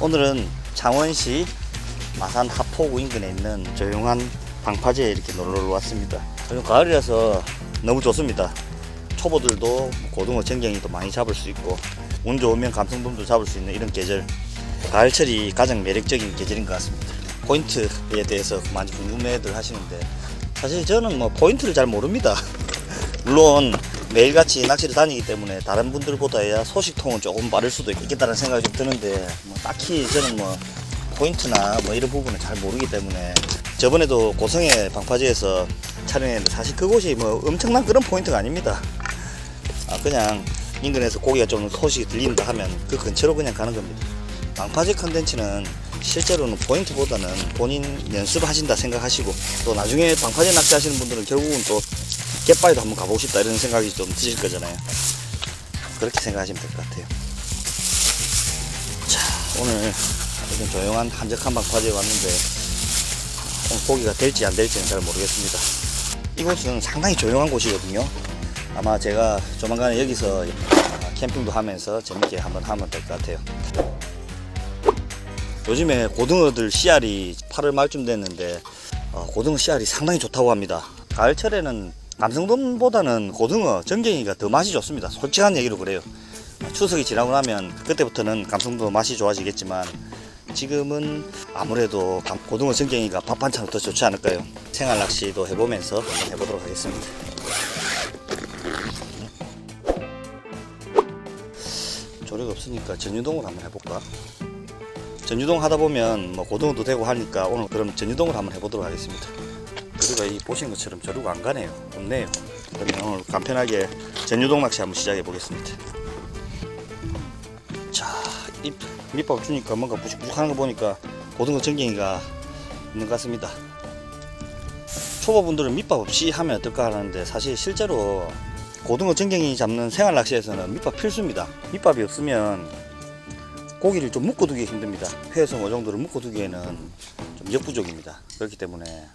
오늘은 창원시 마산 하포구 인근에 있는 조용한 방파제에 이렇게 놀러 왔습니다. 요즘 가을이라서 너무 좋습니다. 초보들도 고등어 전갱이도 많이 잡을 수 있고 운 좋으면 감성돔도 잡을 수 있는 이런 계절 가을철이 가장 매력적인 계절인 것 같습니다. 포인트에 대해서 많이 궁금해들 하시는데 사실 저는 뭐 포인트를 잘 모릅니다. 물론 매일같이 낚시를 다니기 때문에 다른 분들보다야 소식통은 조금 빠를 수도 있겠다는 생각이 좀 드는데 뭐 딱히 저는 뭐 포인트나 뭐 이런 부분은 잘 모르기 때문에 저번에도 고성의 방파제에서 촬영했는데 사실 그곳이 뭐 엄청난 그런 포인트가 아닙니다. 아 그냥 인근에서 고기가 좀 소식이 들린다 하면 그 근처로 그냥 가는 겁니다. 방파제 컨텐츠는 실제로는 포인트보다는 본인 연습하신다 생각하시고 또 나중에 방파제 낚시하시는 분들은 결국은 또 갯바위도 한번 가보고 싶다 이런 생각이 좀 드실 거잖아요. 그렇게 생각하시면 될 것 같아요. 자 오늘 이런 조용한 한적한 방파제에 왔는데 오늘 고기가 될지 안 될지는 잘 모르겠습니다. 이곳은 상당히 조용한 곳이거든요. 아마 제가 조만간에 여기서 캠핑도 하면서 재밌게 한번 하면 될 것 같아요. 요즘에 고등어들 씨알이 8월 말쯤 됐는데 어, 고등어 씨알이 상당히 좋다고 합니다. 가을철에는 남성돔보다는 고등어 전갱이가 더 맛이 좋습니다. 솔직한 얘기로 그래요. 추석이 지나고 나면 그때부터는 감성도 맛이 좋아지겠지만 지금은 아무래도 감- 고등어 전갱이가 밥 반찬으로 더 좋지 않을까요? 생활 낚시도 해보면서 해보도록 하겠습니다. 조력 없으니까 전유동으로 한번 해볼까? 전유동 하다 보면 뭐 고등어도 되고 하니까 오늘 그럼 전유동을 한번 해보도록 하겠습니다. 우리가 이 보시는 것처럼 저루가 안 가네요. 없네요. 그러면 오늘 간편하게 전유동 낚시 한번 시작해 보겠습니다. 자, 이 밑밥 주니까 뭔가 부식부식하는 거 보니까 고등어 전갱이가 있는 것 같습니다. 초보분들은 밑밥 없이 하면 어떨까 하는데 사실 실제로 고등어 전갱이 잡는 생활 낚시에서는 밑밥 필수입니다. 밑밥이 없으면 고기를 좀 묶어두기 힘듭니다. 회에서 어 정도를 묶어두기에는 좀 역부족입니다. 그렇기 때문에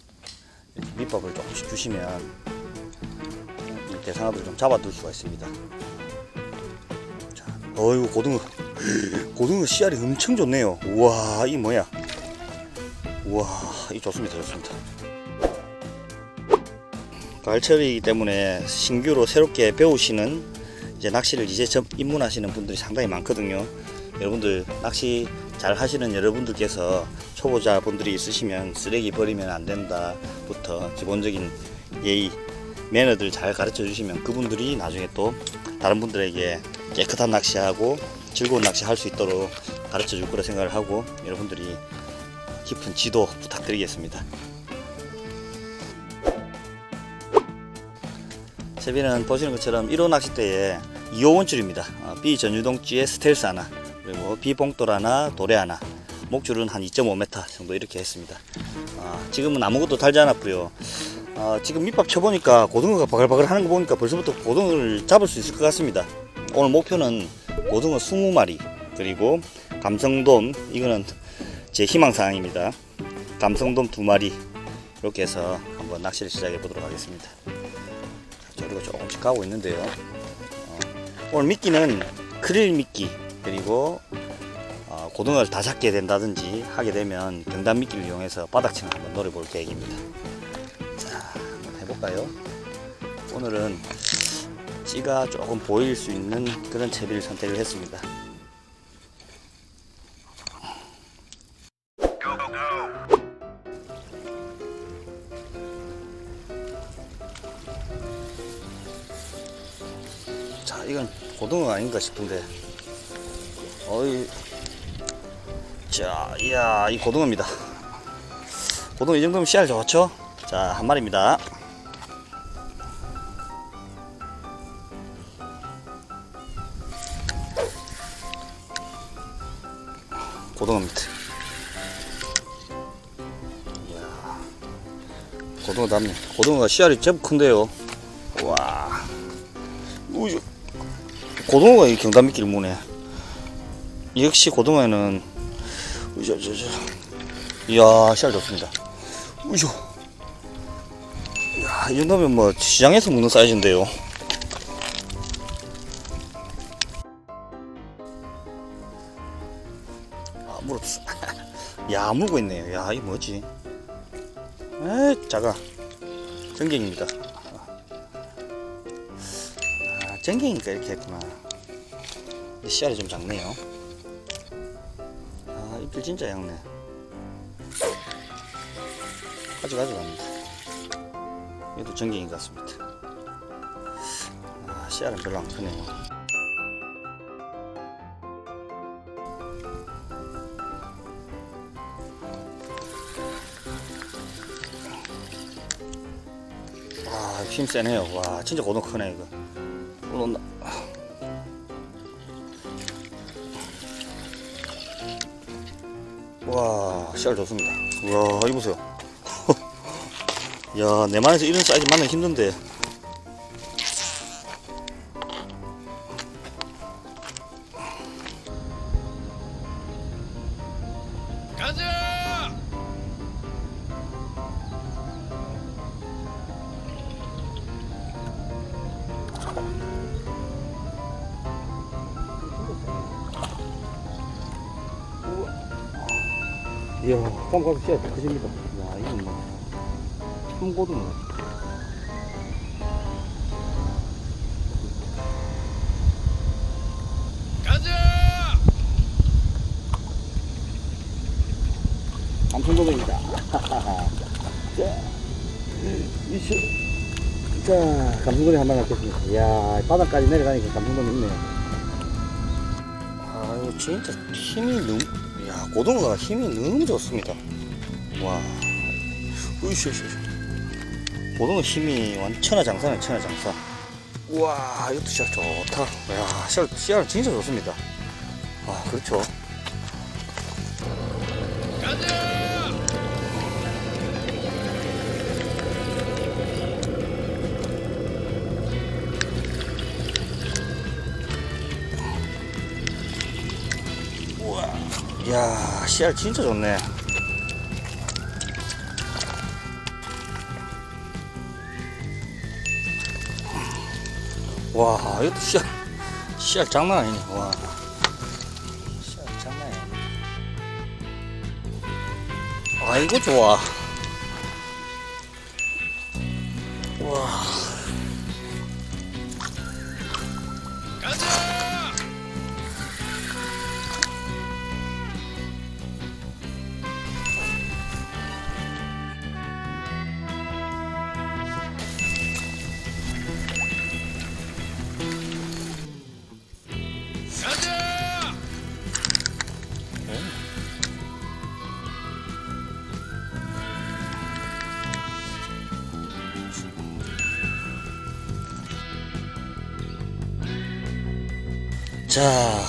밑밥을 조금씩 주시면 이 대상어들을 좀 잡아둘 수가 있습니다. 자, 어이구 고등어, 고등어 씨알이 엄청 좋네요. 우와, 이 뭐야? 우와, 이 좋습니다, 좋습니다. 가을철이기 때문에 신규로 새롭게 배우시는 이제 낚시를 이제 접 입문하시는 분들이 상당히 많거든요. 여러분들 낚시 잘 하시는 여러분들께서 초보자 분들이 있으시면 쓰레기 버리면 안 된다부터 기본적인 예의 매너들 잘 가르쳐 주시면 그분들이 나중에 또 다른 분들에게 깨끗한 낚시하고 즐거운 낚시 할 수 있도록 가르쳐 줄 거라 생각을 하고 여러분들이 깊은 지도 부탁드리겠습니다. 세비는 보시는 것처럼 1호 낚싯대에 2호 원줄입니다. 어, B 전유동지에 스텔스 하나, 그리고 B 봉돌 하나, 도래 하나, 목줄은 한 2.5m 정도 이렇게 했습니다. 아, 지금은 아무것도 달지 않았고요. 아, 지금 밑밥 쳐보니까 고등어가 바글바글 하는 거 보니까 벌써부터 고등어를 잡을 수 있을 것 같습니다. 오늘 목표는 고등어 20마리, 그리고 감성돔, 이거는 제 희망사항입니다. 감성돔 2마리, 이렇게 해서 한번 낚시를 시작해 보도록 하겠습니다. 저리가 조금씩 가고 있는데요. 어, 오늘 미끼는 크릴 미끼 그리고 어, 고등어를 다 잡게 된다든지 하게 되면 경단 미끼를 이용해서 바닥층을 한번 노려볼 계획입니다. 자, 한번 해볼까요? 오늘은 찌가 조금 보일 수 있는 그런 채비를 선택을 했습니다. 자, 이건 고등어가 아닌가 싶은데. 어이. 자, 이야, 이 고등어입니다. 고등어 이 정도면 씨알 좋죠? 자, 한 마리입니다. 고등어입니다. 이야, 고등어 남네. 고등어가 씨알이 제법 큰데요. 와. 우유. 고등어가 이 경담미끼를 무네. 역시 고등어에는 우저 저저. 이야 씨알 좋습니다. 우저. 이야 이 정도면 뭐 시장에서 먹는 사이즈인데요. 아 물어 야 물고 있네요 야 이거 뭐지 에이 작아 전갱입니다 아 전갱이니까 이렇게 했구나 씨알이 좀 작네요 아 입질 진짜 얇네 아직 아직 안니다 얘도 전갱인 것 같습니다 아 씨알은 별로 안 크네요 와, 힘 세네요. 와, 진짜 고동 크네, 이거. 올라온다. 와, 씨알 좋습니다. 우와, 이거 보세요. 야, 내 만에서 이런 사이즈 만나기 힘든데. 가자! 이야, 깜깜 씨알 크십니다. 야, 이건 뭐. 참고등어. 가자! 감성도입니다. 자, 이슈. 자, 감성돔이 한 번 갖겠습니다. 이야, 바닥까지 내려가니까 감성돔이 있네요. 진짜 힘이 너무, 야, 고등어가 힘이 너무 좋습니다. 와, 으이씨. 고등어 힘이 완전 천하 장사네, 천하 장사. 우와, 이것도 씨알 좋다. 야, 씨알, 씨알 진짜 좋습니다. 아, 그렇죠. 가자! 야, 씨알 진짜 좋네. 와, 이것도 씨알, 씨알 장난 아니네. 와. 씨알 장난 아니네. 아이고, 좋아. 와. 가자! 자,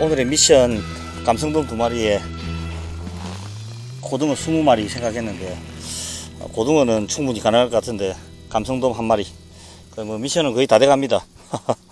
오늘의 미션 감성돔 두 마리에 고등어 20마리 생각했는데 어, 고등어는 충분히 가능할 것 같은데 감성돔 한 마리. 그 뭐 미션은 거의 다 돼갑니다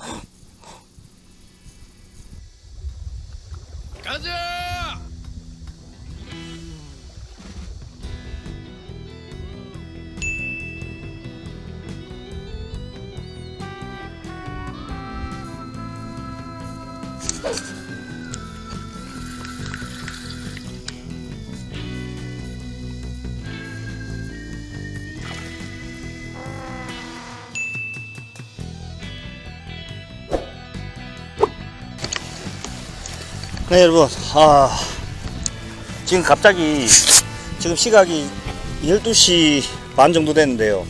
네 여러분. 아 지금 갑자기 지금 시각이 12시 반 정도 됐는데요.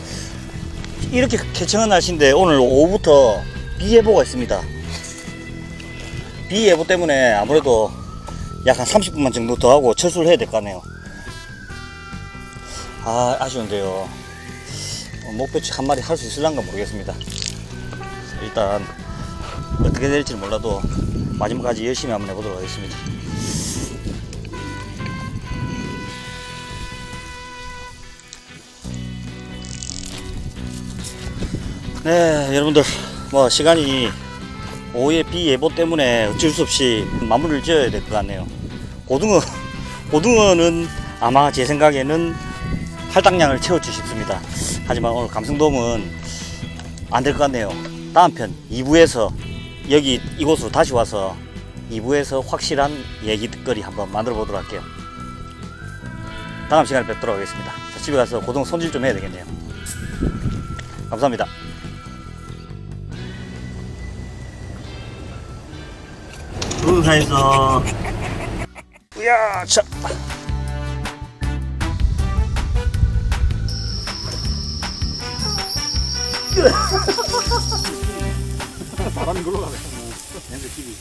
이렇게 개청한 날씨인데 오늘 오후부터 비 예보가 있습니다 비 예보 때문에 아무래도 약 한 30분만 정도 더 하고 철수를 해야 될 것 같네요. 아 아쉬운데요. 어, 목표치 한 마리 할 수 있을란가 모르겠습니다. 일단 어떻게 될지 몰라도 마지막까지 열심히 한번 해보도록 하겠습니다. 네, 여러분들, 뭐, 시간이 오후에 비 예보 때문에 어쩔 수 없이 마무리를 지어야 될 것 같네요. 고등어, 고등어는 아마 제 생각에는 할당량을 채워줄 수 있습니다. 하지만 오늘 감성돔은 안 될 것 같네요. 다음 편 2부에서 여기 이곳으로 다시 와서 2부에서 확실한 얘기거리 한번 만들어 보도록 할게요. 다음 시간에 뵙도록 하겠습니다. 집에 가서 고등어 손질 좀 해야 되겠네요. 감사합니다. 우회서 야, 자. 바람이 굴러가네. 냄새 어. 튀기.